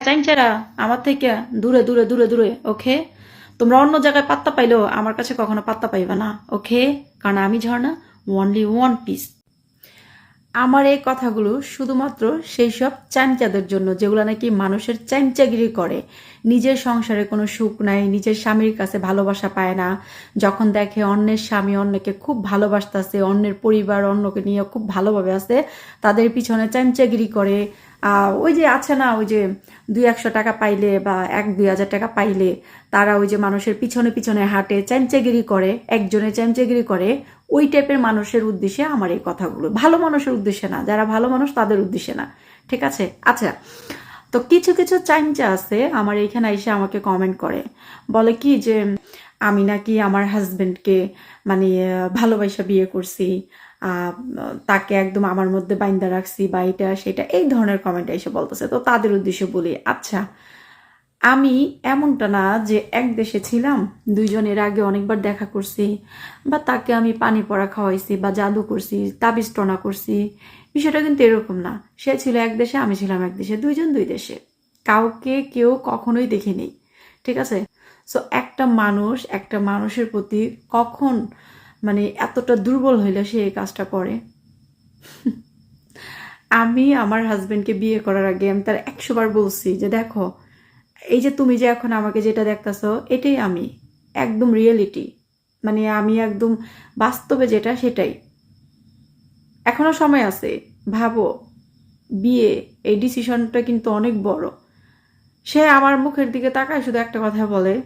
চাইনচারা আমার থেকে দূরে দূরে দূরে দূরে, ওকে? তোমরা অন্য জায়গায় পাত্তা পাইলেও আমার কাছে কখনো পাত্তা পাইবে না, ওকে? কারণ আমি ঝর্ণা ওনলি ওয়ান পিস আমার এই কথাগুলো শুধুমাত্র সেই সব চামচাদের জন্য, যেগুলো নাকি মানুষের চামচাগিরি করে। নিজের সংসারে কোনো সুখ নাই, নিজের স্বামীর কাছে ভালোবাসা পায় না। যখন দেখে অন্যের স্বামী অন্যকে খুব ভালোবাসতেছে, অন্যের পরিবার অন্যকে নিয়ে খুব ভালোভাবে আছে, তাদের পিছনে চামচাগিরি করে। ওই যে আছে না, ওই যে দুই একশো টাকা পাইলে বা এক দুই হাজার টাকা পাইলে তারা ওই যে মানুষের পিছনে পিছনে হাঁটে, চ্যামচেগিরি করে, একজনে চ্যামচেগিরি করে, ওই টাইপের মানুষের উদ্দেশ্যে আমার এই কথাগুলো। ভালো মানুষের উদ্দেশ্যে না, যারা ভালো মানুষ তাদের উদ্দেশ্যে না, ঠিক আছে? আচ্ছা তো কিছু কিছু চাইমচা আছে, আমার এইখানে এসে আমাকে কমেন্ট করে। বলে কি যে, আমি নাকি আমার হাজবেন্ডকে মানে ভালোবাসা বিয়ে করছি তাকে একদম আমার মধ্যে বাইন্দা রাখছি, বা এটা, সেটা, এই ধরনের কমেন্ট এসে বলতেছে। তো তাদের উদ্দেশ্যে বলি আচ্ছা আমি এমনটা না যে এক দেশে ছিলাম দুইজনের আগে অনেকবার দেখা করছি, বা তাকে আমি পানি পড়া খাওয়াইছি, বা জাদু করছি, তাবিজ টনা করছি, বিষয়টা কিন্তু এরকম না। সে ছিল এক দেশে, আমি ছিলাম এক দেশে, দুইজন দুই দেশে। কাউকে কেউ কখনোই দেখিনি, ঠিক আছে? সো একটা মানুষ, একটা মানুষের প্রতি কখন মানে এতটা দুর্বল হইলে সে এই কাজটা করে। আমি আমার হাজবেন্ডকে বিয়ে করার আগে আমি তার একশো বার বলছি যে, দেখো, এই যে তুমি যে এখন আমাকে যেটা দেখতেছো, এটাই আমি। একদম রিয়েলিটি মানে আমি একদম বাস্তবে যেটা, সেটাই। এখনও সময় আছে। ভাবো, বিয়ে, এই ডিসিশনটা কিন্তু অনেক বড়। সে আমার মুখের দিকে তাকায় শুধু একটা কথা বলে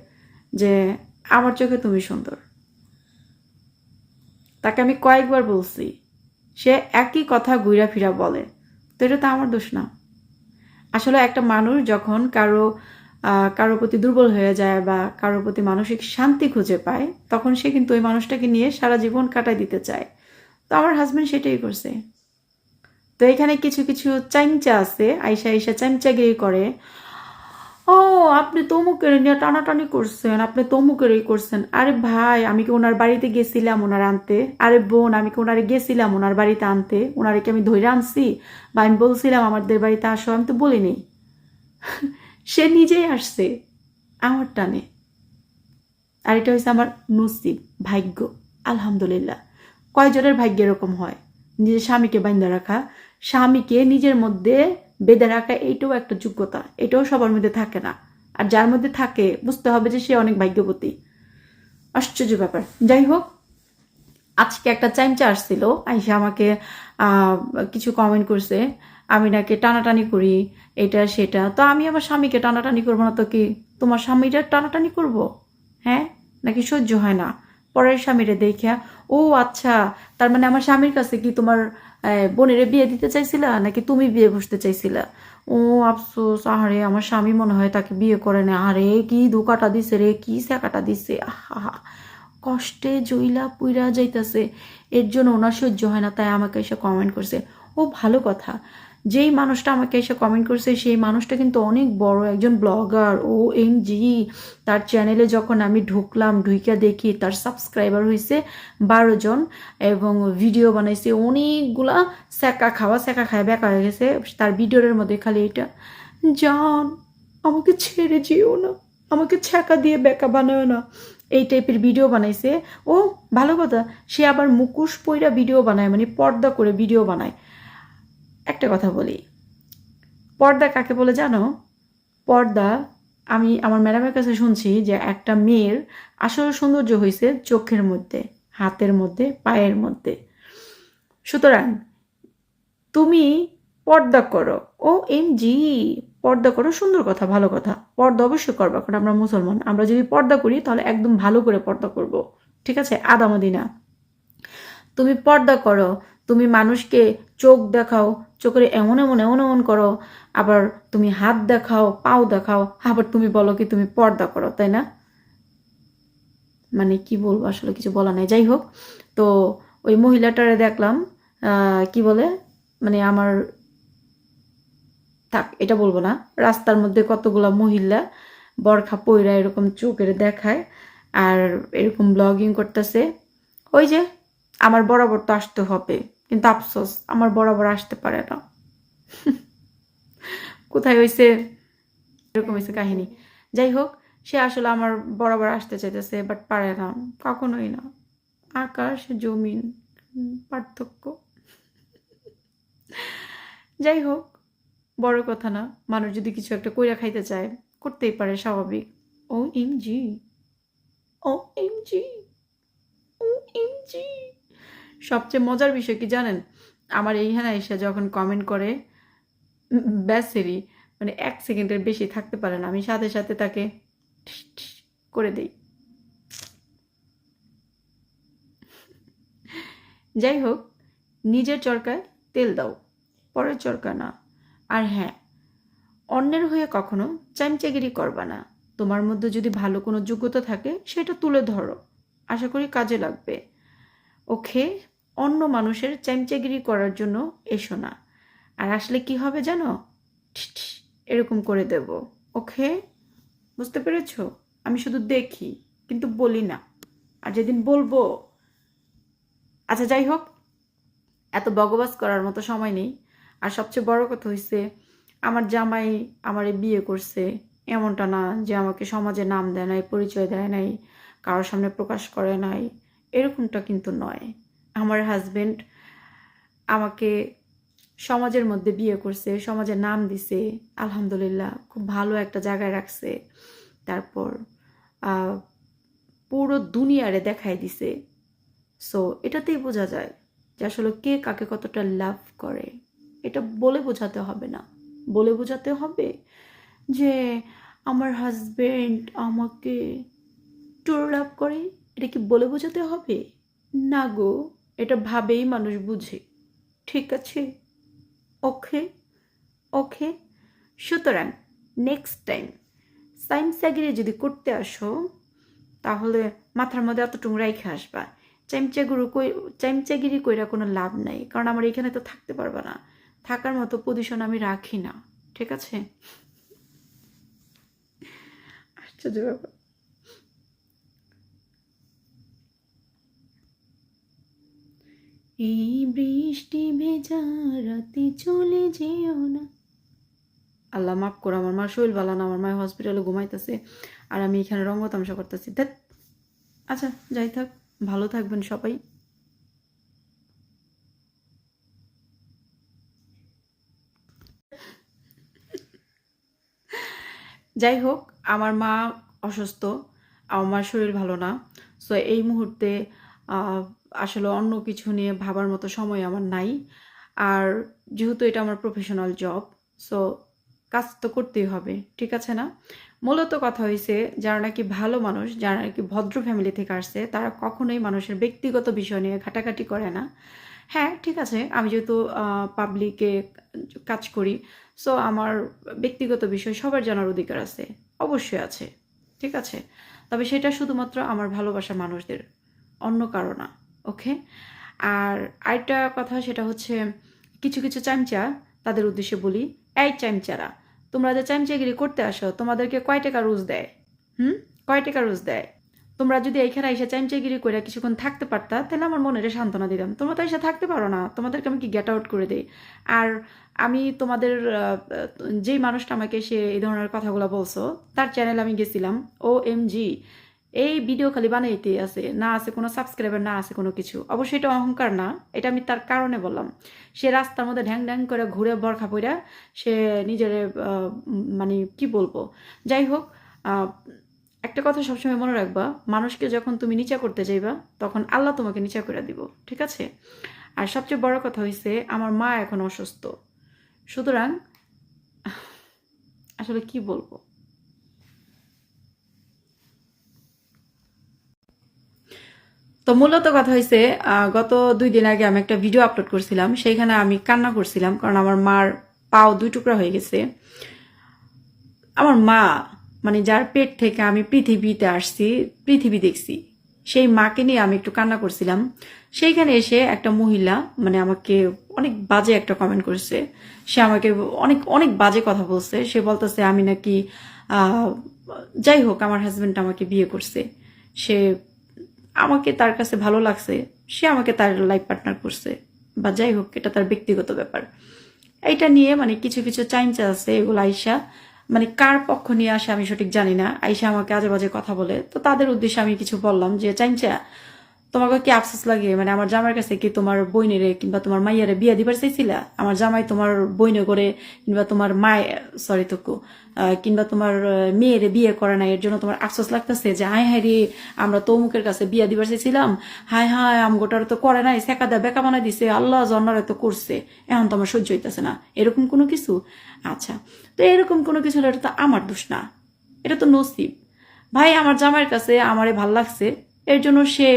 যে, আমার চোখে তুমি সুন্দর। তাকে আমি কয়েকবার বলছি। সে একই কথা ঘুরা ফিরা বলে। তো এটা তো আমার দোষ না। আসলে একটা মানুষ যখন কারও কারোর প্রতি দুর্বল হয়ে যায় বা কারোর প্রতি মানসিক শান্তি খুঁজে পায়, তখন সে কিন্তু ওই মানুষটাকে নিয়ে সারা জীবন কাটাই দিতে চায়। তো আমার হাজবেন্ড সেটাই করছে। তো এখানে কিছু কিছু চাইমচা আছে। আইসা আইসা চাইমচাগিরি করে। ও আপনি তমুকের নিয়ে টানাটানি করছেন, আপনি তমুকের এই করছেন। আরে ভাই, আমি কি ওনার বাড়িতে গেছিলাম ওনার আনতে? আরে বোন, আমি কি ওনারে গেছিলাম ওনার বাড়িতে আনতে? ওনারে কি আমি ধরে আনছি? বা আমি বলছিলাম আমাদের বাড়িতে আসো, আমি তো বলিনি। সে নিজেই আসছে, আমার টানে। আর এটা হচ্ছে আমার নসিব, ভাগ্য, আলহামদুলিল্লাহ। কয়জনের ভাগ্য এরকম হয়? নিজের স্বামীকে বাইন্দা রাখা, স্বামীকে নিজের মধ্যে বেঁধে রাখা এইটাও একটা যোগ্যতা, এটাও সবার মধ্যে থাকে না। আর যার মধ্যে থাকে, বুঝতে হবে যে সে অনেক ভাগ্যবতী। আশ্চর্য ব্যাপার। যাই হোক, আজকে একটা চাইমচা আসছিল আইসা আমাকে কিছু কমেন্ট করছে, আমি নাকি টানাটানি করি, এটা, সেটা। তো আমি আমার স্বামীকে টানাটানি করব না তো কি? তোমার স্বামীটা টানাটানি করব? হ্যাঁ? নাকি সহ্য হয় না? পরের স্বামীরে দেখে ও আচ্ছা তার মানে আমার স্বামীর কাছে কি তোমার বোনেরে বিয়ে দিতে চাইছিলা নাকি তুমি বিয়ে বসতে চাইছিলা? ও, আফসোস, আহারে, আমার স্বামী মনে হয় তাকে বিয়ে করে না আরে, কি ধোকাটা দিছে রে, কি সেকাটা দিছে? আহা কষ্টে জইলা পুইরা যাইতাছে। এর জন্য ওনার সহ্য হয় না, তাই আমাকে এসে কমেন্ট করছে। ও, ভালো কথা। যেই মানুষটা আমাকে এসে কমেন্ট করছে, সেই মানুষটা কিন্তু অনেক বড় একজন ব্লগার ও এম জি তার চ্যানেলে যখন আমি ঢুকলাম, ঢুইকা দেখি তার সাবস্ক্রাইবার হয়েছে বারো জন এবং ভিডিও বানাইছে অনেকগুলা স্যাকা খাওয়া স্যাকা খায় বেকা হয়ে গেছে। তার ভিডিওর মধ্যে খালি এটা, জান, আমাকে ছেড়ে যেও না, আমাকে ছ্যাঁকা দিয়ে বেকা বানায় না। এই টাইপের ভিডিও বানাইছে। ও, ভালো কথা, সে আবার মুখোশ পইরা ভিডিও বানায় মানে পর্দা করে ভিডিও বানায়। একটা কথা বলি। পর্দা কাকে বলে জানো? পর্দা, আমি আমার ম্যাডামের কাছে শুনছি যে একটা মেয়ের আসল সৌন্দর্য হয়েছে চোখের মধ্যে, হাতের মধ্যে, পায়ের মধ্যে। সুতরাং তুমি পর্দা করো। ও এম জি পর্দা করো সুন্দর কথা, ভালো কথা। পর্দা অবশ্যই করবা, কারণ আমরা মুসলমান। আমরা যদি পর্দা করি, তাহলে একদম ভালো করে পর্দা করব। ঠিক আছে? আদামদি না তুমি পর্দা করো। তুমি মানুষকে চোখ দেখাও, চোখের এমন এমন এমন এমন করো, আবার তুমি হাত দেখাও, পাও দেখাও, আবার তুমি বলো কি তুমি পর্দা করো, তাই না? মানে কি বলব, আসলে কিছু বলা নাই। যাই হোক, তো ওই মহিলাটারে দেখলাম কি বলে মানে আমার, থাক, এটা বলব না, রাস্তার মধ্যে কতগুলা মহিলা বরখা পইরা এরকম চোখের দেখায় আর এরকম ব্লগিং করতেছে। ওই যে, আমার বরাবর তো আসতে হবে। কিন্তু আফসোস, আমার বরাবর আসতে পারে না। কোথায় হয়েছে এরকম হয়েছে কাহিনী। যাই হোক, সে আসলে আমার বরাবর আসতে চাইতেছে বাট পারে না, কখনোই না। আকাশ, জমিন, পার্থক্য। যাই হোক, বড় কথা না, মানুষ যদি কিছু একটা কইরা খাইতে চায়, করতেই পারে, স্বাভাবিক। O M G O M G O M G সবচেয়ে মজার বিষয় কি জানেন? আমার এইখানে এসে যখন কমেন্ট করে ব্যাসেরই মানে এক সেকেন্ডের বেশি থাকতে পারে না। আমি সাথে সাথে তাকে করে দিই। যাই হোক, নিজের চরকায় তেল দাও, পরের চরকা না। আর হ্যাঁ অন্যের হয়ে কখনো চামচাগিরি করবা না। তোমার মধ্যে যদি ভালো কোনো যোগ্যতা থাকে, সেটা তুলে ধরো। আশা করি কাজে লাগবে। ওকে অন্য মানুষের চামচাগিরি করার জন্য এসো না। আর আসলে কি হবে জানো? এরকম করে দেব। ওকে? বুঝতে পেরেছ? আমি শুধু দেখি, কিন্তু বলি না। আর যেদিন বলব আচ্ছা যাই হোক। এত বগবাস করার মতো সময় নেই। আর সবচেয়ে বড় কথা হয়েছে আমার জামাই আমারে বিয়ে করছে। এমনটা না যে আমাকে সমাজে নাম দেয় নাই, পরিচয় দেয় নাই, কারোর সামনে প্রকাশ করে নাই। এরকমটা কিন্তু নয়। আমার হাজবেন্ড আমাকে সমাজের মধ্যে বিয়ে করছে সমাজে নাম দিছে, আলহামদুলিল্লাহ খুব ভালো একটা জায়গায় রাখছে। তারপর পুরো দুনিয়ারে দেখাই দিছে। সো এটাতেই বোঝা যায় যে আসলে কে কাকে কতটা লাভ করে। এটা বলে বোঝাতে হবে না। বলে বোঝাতে হবে যে আমার হাজবেন্ড আমাকে টুর লাভ করে? এটা কি বলে বোঝাতে হবে? না গো। এটা ভাবেই মানুষ বুঝে। ঠিক আছে? ওকে? ওকে? সুতরাং নেক্সট টাইম সায়েন্স চাকরি যদি করতে আসো, তাহলে মাথার মধ্যে এতটুকু রাইখে আসবা। চামচাগুরু কই চামচাগিরি কইরা কোনো লাভ নাই, কারণ আমার এখানে তো থাকতে পারবা না। থাকার মতো পজিশন আমি রাখি না। ঠিক আছে? আশ্চর্য ব্যাপার এই বৃষ্টি ভেজা রাতে চলে যেও না। আল্লাহ মাফ করো, আমার মা শৈল বালা না, আমার মায়ের হসপিটালে ঘুমাইতেছে আর আমি এখানে রঙ্গ তামসা করতেছি। ধ্যাৎ। আচ্ছা যাই থাক, ভালো থাকবেন সবাই। যাই হোক, আমার মা অসুস্থ, আমার শরীর ভালো না। সো এই মুহূর্তে আসলে অন্য কিছু নিয়ে ভাবার মতো সময় আমার নাই। আর যেহেতু এটা আমার প্রফেশনাল জব সো কাজ তো করতেই হবে, ঠিক আছে না? মূলত কথা হয়েছে যারা নাকি ভালো মানুষ, যারা নাকি ভদ্র ফ্যামিলি থেকে আসছে, তারা কখনোই মানুষের ব্যক্তিগত বিষয় নিয়ে ঘাটাঘাটি করে না। হ্যাঁ ঠিক আছে, আমি যেহেতু পাবলিকে কাজ করি সো আমার ব্যক্তিগত বিষয় সবার জানার অধিকার আছে, অবশ্যই আছে, ঠিক আছে? তবে সেটা শুধুমাত্র আমার ভালোবাসা মানুষদের, অন্য কারও না। ওকে? আর আরেকটা কথা সেটা হচ্ছে কিছু কিছু চামচা তাদের উদ্দেশ্যে বলি। এই চামচারা, তোমরা যে চামচাগিরি করতে আসো, তোমাদেরকে কয় টাকা রোজ দেয়? হুম? কয় টাকা রোজ দেয়? তোমরা যদি এইখানে এসে চামচাগিরি করে কিছুক্ষণ থাকতে পারতা, তাহলে আমার মনে সান্ত্বনা দিতাম। তোমরা তো এসে থাকতে পারো না, তোমাদেরকে আমি কি গেট আউট করে দিই? আর আমি তোমাদের যেই মানুষটা আমাকে সে এই ধরনের কথাগুলো বলছো, তার চ্যানেল আমি গেছিলাম ও এম জি এই ভিডিও খালি বানাইতে আছে। না আছে কোনো সাবস্ক্রাইবার না আছে কোনো কিছু। অবশ্যই এটা অহংকার না। এটা আমি তার কারণে বললাম। সে রাস্তার মধ্যে ঢ্যাং ঢ্যাং করে ঘুরে বরখা পইরা সে নিজের মানে কি বলব? যাই হোক একটা কথা সবসময় মনে রাখবা, মানুষকে যখন তুমি নিচা করতে যাইবা, তখন আল্লাহ তোমাকে নিচা করে দিব, ঠিক আছে? আর সবচেয়ে বড় কথা হয়েছে আমার মা এখন অসুস্থ। সুতরাং, আসলে কি বলব? তো মূলত কথা হয়েছে গত দুই দিন আগে আমি একটা ভিডিও আপলোড করছিলাম, সেইখানে আমি কান্না করছিলাম, কারণ আমার মার পাও দুই টুকরা হয়ে গেছে। আমার মা মানে যার পেট থেকে আমি পৃথিবীতে আসছি, পৃথিবী দেখছি, সেই মাকে নিয়ে আমি একটু কান্না করছিলাম। সেইখানে এসে একটা মহিলা মানে আমাকে অনেক বাজে একটা কমেন্ট করছে। সে আমাকে অনেক অনেক বাজে কথা বলছে। সে বলতেছে, আমি নাকি যাই হোক, আমার হাজবেন্ড আমাকে বিয়ে করছে। সে আমাকে তার কাছে ভালো লাগছে, সে আমাকে তার লাইফ পার্টনার করছে, বা যাই হোক, এটা তার ব্যক্তিগত ব্যাপার। এইটা নিয়ে মানে কিছু কিছু চাইনচা আছে এগুলো আইসা মানে কার পক্ষ নিয়ে আসে আমি সঠিক জানি না। আইসা আমাকে আজে বাজে কথা বলে। তো তাদের উদ্দেশ্যে আমি কিছু বললাম যে চাইঞ্চা তোমাকে কি আফসোস লাগে? মানে আমার জামাইয়ের কাছে কি তোমার বইনেরে কিংবা তোমার মাইয়ারে বিয়া দিবার চাইছিলা? আমার জামাই তোমার বইনে করে কিংবা তোমার মায় সরি তো কিংবা তোমার মেয়েরে বিয়ে করে না এর জন্য তোমার আফসোস লাগতেছে যে হাই হাই রে, আমরা তো অমুকের কাছে বিয়া দিবার চাইছিলাম। হাই হাই আমগোটার তো করে নাই সেকা দেয় বেকা বানাই দিছে, আল্লাহ জন্নারে তো করছে। এখন তো আমার সহ্য হইতেছে না। এরকম কোনো কিছু? আচ্ছা তো এরকম কোনো কিছু হলে এটা তো আমার দোষ না। এটা তো নসিব। ভাই, আমার জামাইয়ের কাছে আমারে ভালো লাগছে। এর জন্য সে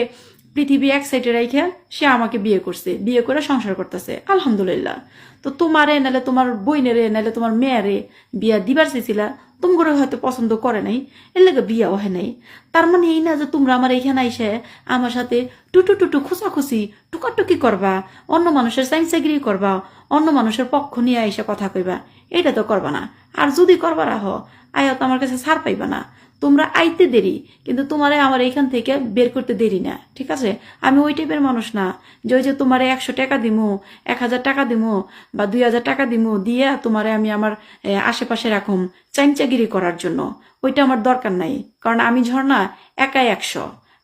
পৃথিবী এক সাইডে রেখে সে আমাকে বিয়ে করছে, বিয়ে করে সংসার করতেছে। আলহামদুলিল্লাহ। তো তোমারে, নাহলে তোমার বইনেরে, নাহলে তোমার মেয়েরে বিয়া দিবার চাইছিলা তোমরা হয়তো পছন্দ করে নাই, এর লেগে বিয়াও হয় নাই। তার মানে এই না যে তোমরা আমার এইখানে আইসে আমার সাথে টুটু টুটু খুসাখুসি টুকাটুকি করবা, অন্য মানুষের সাইন্সাগিরি করবা, অন্য মানুষের পক্ষ নিয়ে আইসে কথা কইবা এটা তো করবা না। আর যদি করবা রাহ, আয়াত আমার কাছে ছাড় পাইবা না। তোমরা আইতে দেরি, কিন্তু তোমারে আমার এইখান থেকে বের করতে দেরি না, ঠিক আছে? আমি ওই টাইপের মানুষ না, যে ওই যে তোমারে একশো টাকা দিমু, এক হাজার টাকা দিমু, বা দুই হাজার টাকা দিমু, দিয়ে তোমারে আমি আমার আশেপাশে রাখুম চাইনচাগিরি করার জন্য। ওইটা আমার দরকার নাই, কারণ আমি ঝর্ণা একাই একশো।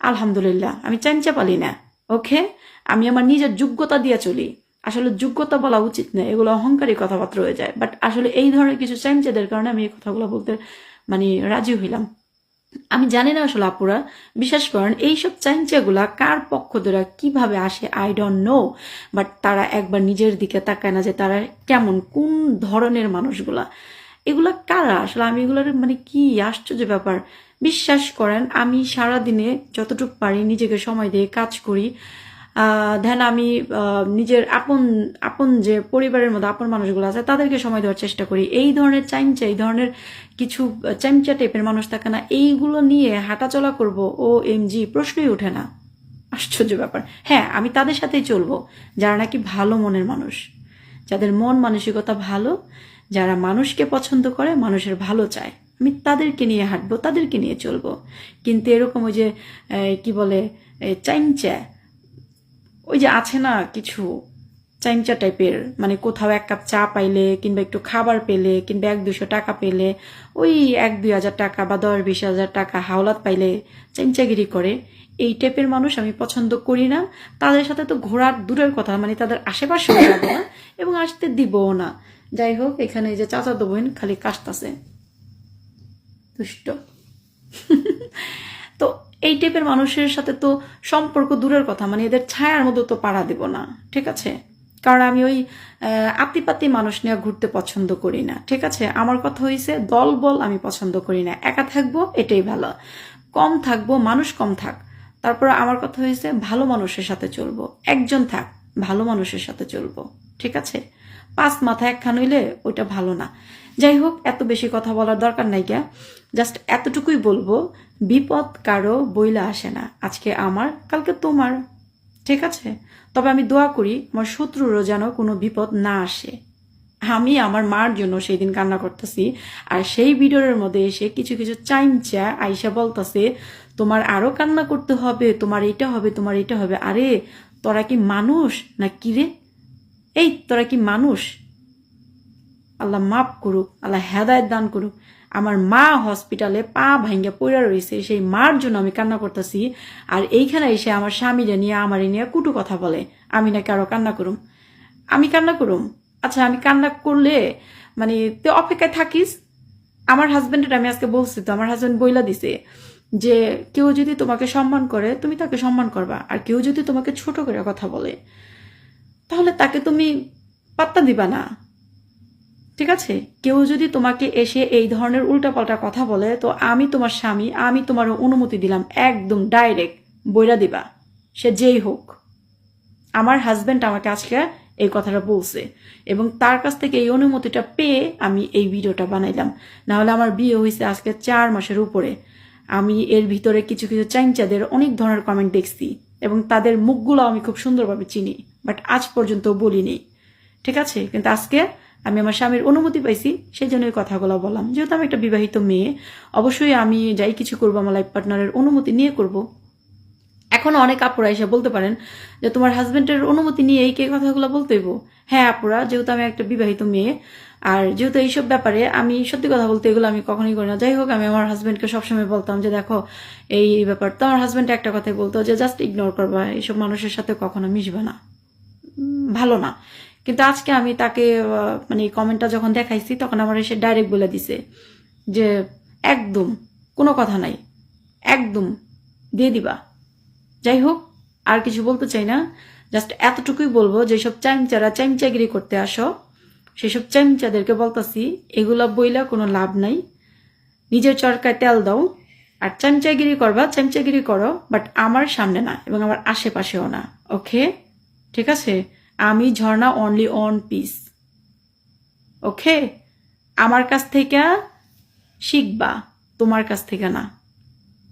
আলহামদুলিল্লাহ, আমি চাইনচা পালি না, ওকে? আমি আমার নিজের যোগ্যতা দিয়ে চলি। আসলে যোগ্যতা বলা উচিত না, এগুলো অহংকারী কথাবার্তা হয়ে যায় বাট আসলে এই ধরনের কিছু চাইনচাদের কারণে আমি এই কথাগুলো বলতে মানে রাজি হইলাম। আমি জানি না আসলে আপুরা, বিশ্বাস করেন, এইসব চাইঞ্চাগুলা কার পক্ষ ধরে কীভাবে আসে আই ডোন্ট নো বাট তারা একবার নিজের দিকে তাকায় না যে তারা কেমন, কোন ধরনের মানুষগুলা। এগুলা কারা? আসলে আমি এগুলোর মানে কি আশ্চর্য ব্যাপার। বিশ্বাস করেন, আমি সারা দিনে যতটুকু পারি নিজেকে সময় দিয়ে কাজ করি। দেন আমি নিজের আপন আপন যে পরিবারের মধ্যে আপন মানুষগুলো আছে, তাদেরকে সময় দেওয়ার চেষ্টা করি। এই ধরনের চাইমচা এই ধরনের কিছু চাইমচা টাইপের মানুষ থাকে না, এইগুলো নিয়ে হাঁটাচলা করব, ও এম জি, প্রশ্নই ওঠে না। আশ্চর্য ব্যাপার। হ্যাঁ আমি তাদের সাথেই চলবো, যারা নাকি ভালো মনের মানুষ। যাদের মন মানসিকতা ভালো, যারা মানুষকে পছন্দ করে, মানুষের ভালো চায়। আমি তাদেরকে নিয়ে হাঁটবো, তাদেরকে নিয়ে চলবো। কিন্তু এরকম ওই যে কি বলে চাইমচা ওই যে আছে না কিছু চাইমচা টাইপের মানে কোথাও এক কাপ চা পাইলে কিংবা একটু খাবার পেলে কিংবা এক দুশো টাকা পেলে, ওই এক দুই হাজার টাকা বা দশ বিশ হাজার টাকা হাওলাত পাইলে চাইমচাগিরি করে। এই টাইপের মানুষ আমি পছন্দ করি না। তাদের সাথে তো ঘোরার দূরের কথা মানে তাদের আশেপাশেও যাব না এবং আসতে দিবও না। যাই হোক, এখানে যে চাচাতো বোন খালি কাশতাছে। দুষ্ট। তো এই টাইপের মানুষের সাথে তো সম্পর্ক দূরের কথা মানে এদের ছায়ার মতো তো পাড়া দেব না, ঠিক আছে? কারণ আমি ওই আত্মীপাতি মানুষ নিয়ে ঘুরতে পছন্দ করি না। ঠিক আছে? আমার কথা হয়েছে দল বল আমি পছন্দ করি না। একা থাকব, এটাই ভালো। কম থাকব, মানুষ কম থাক। তারপর আমার কথা হয়েছে ভালো মানুষের সাথে চলবো। একজন থাক, ভালো মানুষের সাথে চলবো। ঠিক আছে? পাঁচ মাথা একখান হইলে ওইটা ভালো না। যাই হোক, এত বেশি কথা বলার দরকার নাই গা। জাস্ট এতটুকুই বলব, বিপদ কারও বইলা আসে না। আজকে আমার, কালকে তোমার। ঠিক আছে? তবে আমি দোয়া করি আমার শত্রুরও যেন কোনো বিপদ না আসে। আমি আমার মার জন্য সেই দিন কান্না করতেছি, আর সেই ভিডিওর মধ্যে এসে কিছু কিছু চাইমচা আইসা বলতেছে, তোমার আরও কান্না করতে হবে, তোমার এটা হবে, তোমার এটা হবে। আরে, তোরা কি মানুষ না কি রে? এই, তোরা কি মানুষ? আল্লাহ মাফ করুক, আল্লাহ হেদায়ত দান করুক। আমার মা হসপিটালে পা ভাঙ্গা পড়ে রয়েছে, সেই মার জন্য আমি কান্না করতেছি। আর এইখানে এসে আমার স্বামীরে নিয়ে, আমারে নিয়ে কুটু কথা বলে, আমি নাকি আরও কান্না করুম। আমি কান্না করুম? আচ্ছা আমি কান্না করলে মানে তুই অপেক্ষায় থাকিস? আমার হাজবেন্ডের আমি আজকে বলছি তো, আমার হাজবেন্ড বইলা দিছে যে, কেউ যদি তোমাকে সম্মান করে, তুমি তাকে সম্মান করবা। আর কেউ যদি তোমাকে ছোট করে কথা বলে, তাহলে তাকে তুমি পাত্তা দিবা না। ঠিক আছে? কেউ যদি তোমাকে এসে এই ধরনের উল্টাপাল্টা কথা বলে, তো আমি তোমার স্বামী, আমি তোমার অনুমতি দিলাম, একদম ডাইরেক্ট বইরা দিবা। সে যেই হোক। আমার হাজবেন্ড আমাকে আজকে এই কথাটা বলছে এবং তার কাছ থেকে এই অনুমতিটা পেয়ে আমি এই ভিডিওটা বানাইলাম। না হলে আমার বিয়ে হয়েছে আজকে চার মাসের উপরে। আমি এর ভিতরে কিছু কিছু চাইনচাদের অনেক ধরনের কমেন্ট দেখছি এবং তাদের মুখগুলো আমি খুব সুন্দরভাবে চিনি বাট আজ পর্যন্ত বলিনি। ঠিক আছে? কিন্তু আজকে আমি আমার স্বামীর অনুমতি পাইছি সেই জন্য এই কথাগুলো বললাম। যেহেতু আমি একটা বিবাহিত মেয়ে, অবশ্যই আমি যাই কিছু করব, আমার লাইফ পার্টনারের অনুমতি নিয়ে করব। এখন অনেক আপুরা এসে বলতে পারেন যে, তোমার হাজবেন্ডের অনুমতি নিয়ে এই কে কথাগুলো বলতে হইব? হ্যাঁ আপুরা, যেহেতু আমি একটা বিবাহিত মেয়ে, আর যেহেতু এইসব ব্যাপারে আমি সত্যি কথা বলতে এগুলো আমি কখনোই করি না। যাই হোক, আমি আমার হাজব্যান্ডকে সবসময় বলতাম যে, দেখো, এই এই ব্যাপার তো আমার হাজব্যান্ড একটা কথাই বলতো যে জাস্ট ইগনোর করবা, এইসব মানুষের সাথে কখনো মিশবে না। ভালো না। কিন্তু আজকে আমি তাকে মানে কমেন্টটা যখন দেখাইছি, তখন আমার এসে ডাইরেক্ট বলে দিছে যে, একদম, কোনো কথা নাই, একদম, দিয়ে দিবা। যাই হোক, আর কিছু বলতে চাই না জাস্ট এতটুকুই বলব, যেসব চাইমচারা চাইমচাগিরি করতে আসো, সেসব চাইমচাদেরকে বলতাছি, এগুলা বইলা কোনো লাভ নাই, নিজের চরকায় তেল দাও, আর চামচাগিরি করবা চামচাগিরি করো বাট আমার সামনে না, এবং আমার আশেপাশেও না। ওকে ঠিক আছে? আমি Jharna only one piece okay আমার কাছ থেকে শিখবা, তোমার কাছ থেকে না।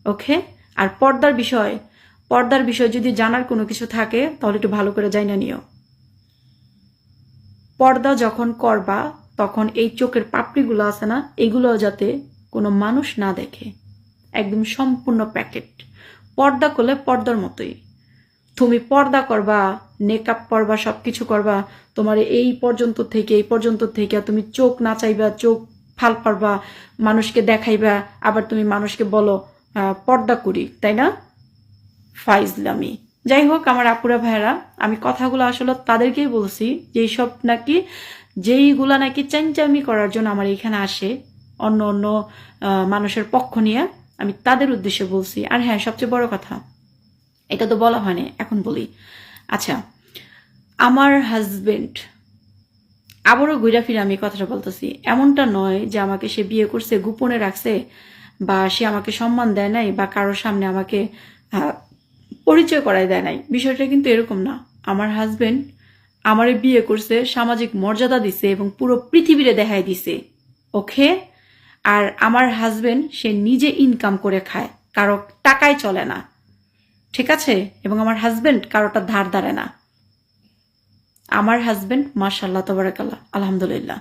ওকে আর পর্দার বিষয় পর্দার বিষয় যদি জানার কোনো কিছু থাকে, তাহলে একটু ভালো করে জানা নিও। পর্দা যখন করবা, তখন এই চোখের পাপড়িগুলো আছে না এগুলো যাতে কোনো মানুষ না দেখে। একদম সম্পূর্ণ প্যাকেট পর্দা করলে পর্দার মতোই। তুমি পর্দা করবা মেকআপ করবা সব কিছু করবা, তোমার এই পর্যন্ত থেকে, এই পর্যন্ত থেকে তুমি চোখ নাচাইবা চোখ ফাল পারবা মানুষকে দেখাইবা, আবার তুমি মানুষকে বলো পর্দা করি, তাই না? ফাইজলামি যাই হোক, আমার আপুরা ভাইরা আমি কথাগুলো আসলে তাদেরকেই বলছি যে সব নাকি, যেইগুলা নাকি চাঞ্চামি করার জন্য আমার এখানে আসে, অন্য অন্য মানুষের পক্ষ নিয়ে, আমি তাদের উদ্দেশ্যে বলছি। আর হ্যাঁ সবচেয়ে বড় কথা এটা তো বলা হয়নি, এখন বলি। আচ্ছা আমার হাজবেন্ড আবারও ঘুরা ফিরে আমি কথাটা বলতেছি, এমনটা নয় যে আমাকে সে বিয়ে করছে, গোপনে রাখছে, বা সে আমাকে সম্মান দেয় নাই, বা কারোর সামনে আমাকে পরিচয় করায় দেয় নাই। বিষয়টা কিন্তু এরকম না। আমার হাজবেন্ড আমারে বিয়ে করছে, সামাজিক মর্যাদা দিছে এবং পুরো পৃথিবীরে দেখাই দিছে, ওকে? আর আমার হাজবেন্ড সে নিজে ইনকাম করে খায়, কারও টাকায় চলে না। ঠিক আছে? এবং আমার হাজবেন্ড কারোটা ধার ধারে না। আমার হাজবেন্ড মার্শাল্লাহ তবরাকাল্লাহ আলহামদুলিল্লাহ।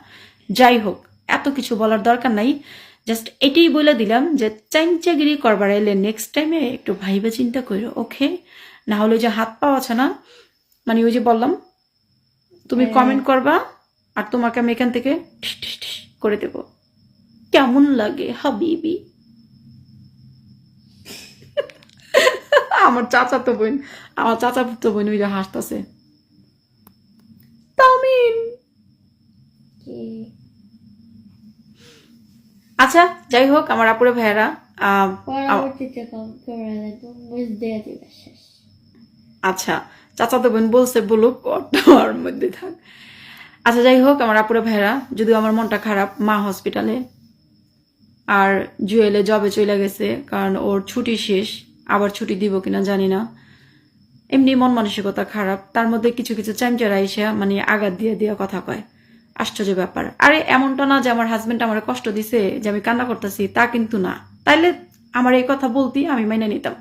যাই হোক এত কিছু বলার দরকার নাই। জাস্ট এটাই বলে দিলাম যে চাইমচাগিরি করবার এলে নেক্সট টাইমে একটু ভাইবে চিন্তা করো ওকে না হলে ওই যে হাত পাওয়া আছে না? মানে ওই যে বললাম তুমি হ্যাঁ। কমেন্ট করবা আর তোমাকে আমি এখান থেকে করে দেব। কেমন লাগে হাবিবি? আমার চাচা তো বোন আমার চাচা তো বোন ওই যে হাসতেছে। তামিন আচ্ছা যাই হোক আমার আপুরে ভাইয়েরা আচ্ছা চাচাতো বোন বলছে বলুক ওর মধ্যে থাক। আচ্ছা যাই হোক আমার আপুরে ভাইরা যদিও আমার মনটা খারাপ মা হসপিটালে আর জুয়েলে জবে চলে গেছে কারণ ওর ছুটি শেষ। আবার ছুটি দিব কিনা জানি না। এমনি মন মানসিকতা খারাপ। তার মধ্যে কিছু কিছু চামচারা এসে মানে আঘাত দিয়ে দিয়ে কথা কয়। আশ্চর্য ব্যাপার। আরে, এমনটা না যে আমার হাজবেন্ড আমার কষ্ট দিছে যে আমি কান্না করতেছি, তা কিন্তু না। তাইলে আমার এই কথা বলতেই আমি মেনে নিতাম।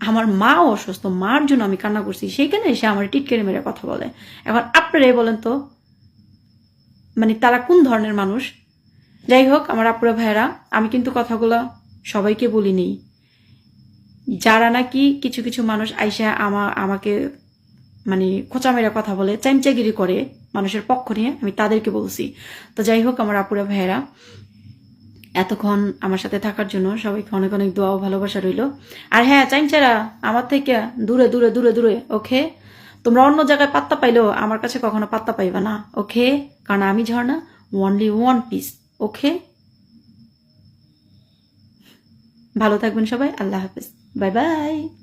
আমার মা অসুস্থ, মার জন্য আমি কান্না করছি, সেইখানে এসে আমার টিটকেরে মেরে কথা বলে। এখন আপনারাই বলেন তো মানে তারা কোন ধরনের মানুষ? যাই হোক, আমার আপুরা ভাইয়েরা, আমি কিন্তু কথাগুলো সবাইকে বলিনি। যারা নাকি কিছু কিছু মানুষ আইসা আমা আমাকে মানে খোঁচা মেরা কথা বলে চামচাগিরি করে মানুষের পক্ষ নিয়ে, আমি তাদেরকে বলছি। তো যাই হোক, আমার আপুরা ভাইয়েরা, এতক্ষণ আমার সাথে থাকার জন্য সবাইকে অনেক অনেক দোয়া ও ভালোবাসা রইল। আর হ্যাঁ চাইমচারা আমার থেকে দূরে দূরে দূরে দূরে, ওকে? তোমরা অন্য জায়গায় পাত্তা পাইলেও আমার কাছে কখনো পাত্তা পাইবা না, ওকে? কারণ আমি Jharna only one piece okay? ভালো থাকবেন সবাই, আল্লাহ হাফিজ। Bye bye.